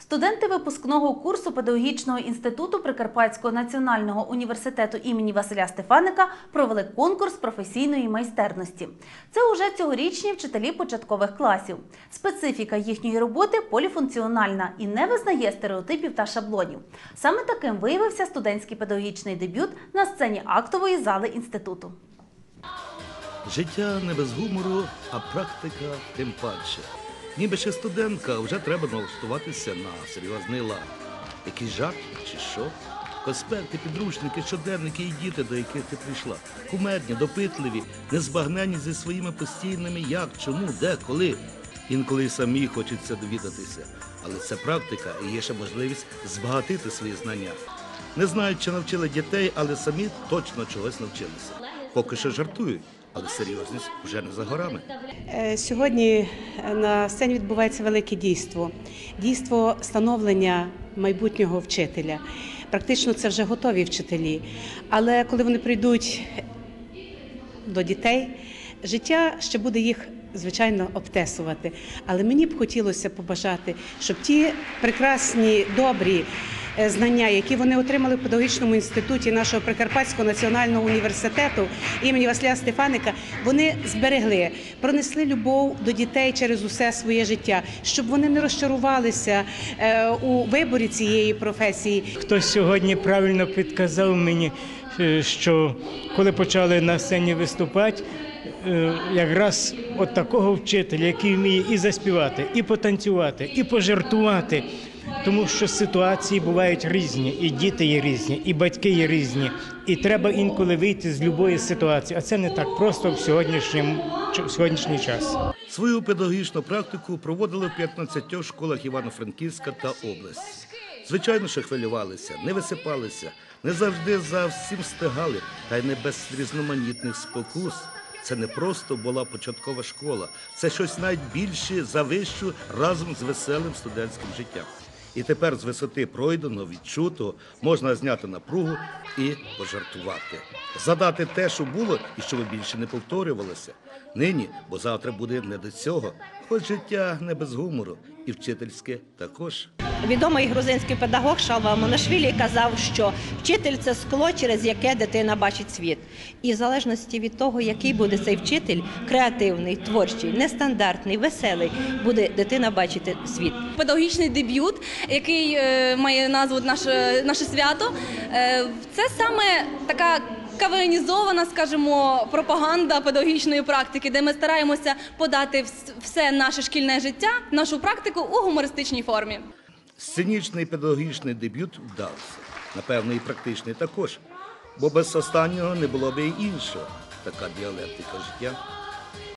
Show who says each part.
Speaker 1: Студенти випускного курсу педагогічного інституту Прикарпатського національного університету імені Василя Стефаника провели конкурс професійної майстерності. Це уже цьогорічні вчителі початкових класів. Специфіка їхньої роботи поліфункціональна і не визнає стереотипів та шаблонів. Саме таким виявився студентський педагогічний дебют на сцені актової зали інституту.
Speaker 2: Життя не без гумору, а практика тим паче. Ніби ще студентка, вже треба налаштуватися на серйозний лад. Якийсь жарт чи що? Конспекти, підручники, щоденники і діти, до яких ти прийшла. Кумедні, допитливі, незбагнені зі своїми постійними як, чому, де, коли. Інколи самі хочеться довідатися. Але це практика і є ще можливість збагатити свої знання. Не знають, чи навчили дітей, але самі точно чогось навчилися. Поки що жартують, але серйозність вже не за горами.
Speaker 3: Е, Сьогодні е, на сцені відбувається велике дійство. Дійство становлення майбутнього вчителя. Практично це вже готові вчителі. Але коли вони прийдуть до дітей, життя ще буде їх. Звичайно, обтесувати. Але мені б хотілося побажати, щоб ті прекрасні, добрі е, знання, які вони отримали в педагогічному інституті нашого Прикарпатського національного університету імені Василя Стефаника, вони зберегли, пронесли любов до дітей через усе своє життя, щоб вони не розчарувалися е, у виборі цієї професії.
Speaker 4: Хтось сьогодні правильно підказав мені, е, що коли почали на сцені виступати, е, якраз от такого вчителя, який вміє і заспівати, і потанцювати, і пожартувати. Тому що ситуації бувають різні, і діти є різні, і батьки є різні. І треба інколи вийти з будь-якої ситуації. А це не так просто в сьогоднішньому в сьогоднішній час.
Speaker 2: Свою педагогічну практику проводили в 15 школах Івано-Франківська та області. Звичайно, що хвилювалися, не висипалися, не завжди за всім встигали, та й не без різноманітних спокус. Це не просто була початкова школа, це щось навіть більше за вищу разом з веселим студентським життям. І тепер з висоти пройденого, відчутого можна зняти напругу і пожартувати. Задати те, що було, і щоб більше не повторювалося. Нині, бо завтра буде не до цього. Хоч життя не без гумору, і вчительське також.
Speaker 5: Відомий грузинський педагог Шалва Монашвілі казав, що вчитель це скло, через яке дитина бачить світ. І в залежності від того, який буде цей вчитель, креативний, творчий, нестандартний, веселий, буде дитина бачити світ.
Speaker 6: педагогічний дебют, який е, має назву наше, наше свято. Е, це саме така. Кавеанізована, скажімо, пропаганда педагогічної практики, де ми стараємося подати все наше шкільне життя, нашу практику у гумористичній формі.
Speaker 2: Сценічний педагогічний дебют вдався. Напевно, і практичний також. Бо без останнього не було б і іншого. Така діалектика життя.